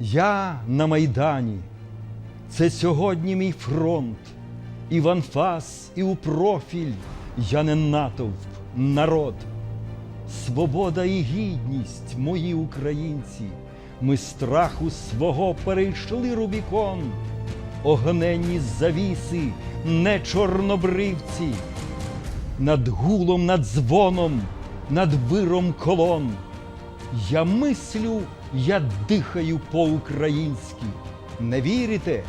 Я на Майдані. Це сьогодні мій фронт. І в анфас, і у профіль. Я не натовп, народ. Свобода і гідність, мої українці. Ми страху свого перейшли Рубікон. Огненні завіси, не чорнобривці. Над гулом, над дзвоном, над виром колон. Я мислю, я дихаю по-українськи. Не вірите?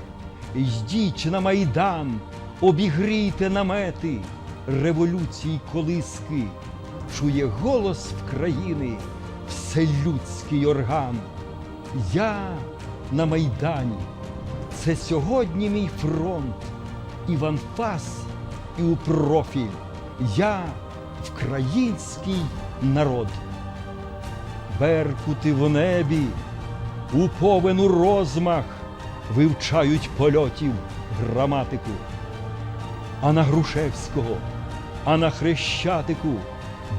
Йдіть на майдан, обігрійте намети, революції колиски, чує голос в країни вселюдський орган. Я на майдані. Це сьогодні мій фронт, і в анфас, і у профіль. Я вкраїнський народ. Беркути в небі, у повену розмах вивчають польотів граматику. А на Грушевського, а на Хрещатику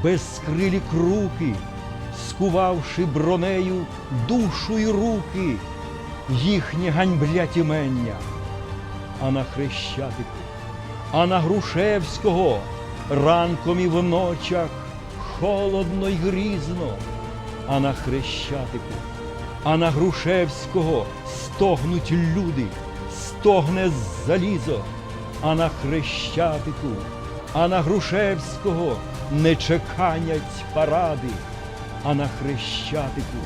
безкрилі круки, скувавши бронею душу й руки, їхнє ганьблять імення. А на Хрещатику, а на Грушевського ранком і вночах холодно й грізно, а на Хрещатику, а на Грушевського стогнуть люди, стогне залізо, а на Хрещатику, а на Грушевського не чеканять паради, а на Хрещатику,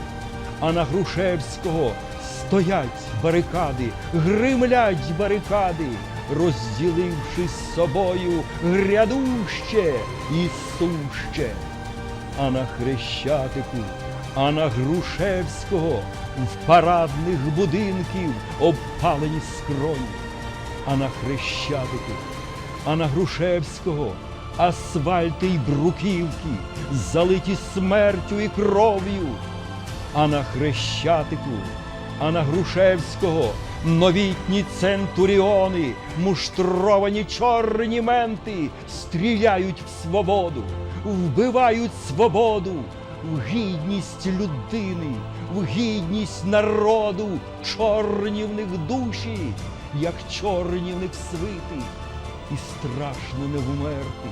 а на Грушевського стоять барикади, гримлять барикади, розділивши з собою грядуще і суще. А на Хрещатику, а на Грушевського в парадних будинків обпалені скроні, а на Хрещатику, а на Грушевського асфальти й бруківки, залиті смертю і кров'ю, а на Хрещатику, а на Грушевського новітні центуріони, муштровані чорні менти стріляють в свободу, вбивають свободу, в гідність людини, в гідність народу, чорні в них душі, як чорні в них свити, і страшно не вмерти.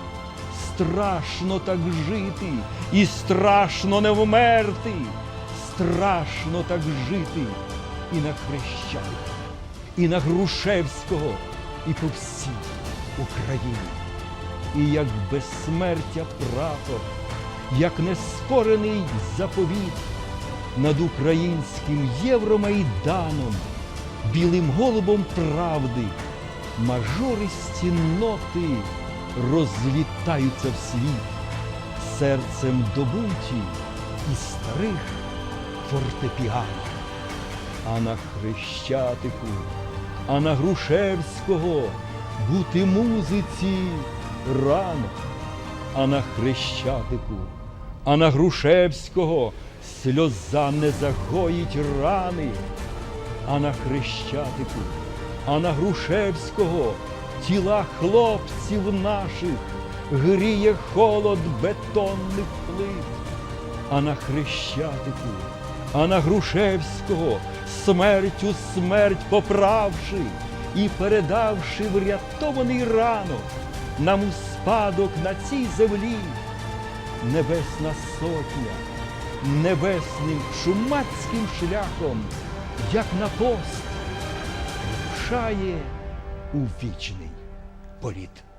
Страшно так жити, і страшно не вмерти, страшно так жити і на Хрещатику, і на Грушевського, і по всій Україні. І як безсмертя прапор, як неспорений заповіт над українським Євромайданом, білим голубом правди, мажористі ноти розлітаються в світ серцем добуті і старих фортепіано. А на Хрещатику, а на Грушевського бути музиці рано, а на Хрещатику, а на Грушевського сльоза не загоїть рани, а на Хрещатику, а на Грушевського тіла хлопців наших гріє холод бетонних плит а на Хрещатику, а на Грушевського смертю смерть поправши і передавши врятований ранок нам у спадок на цій землі. Небесна сотня, небесним шумацьким шляхом, як на пост, рушає у вічний політ.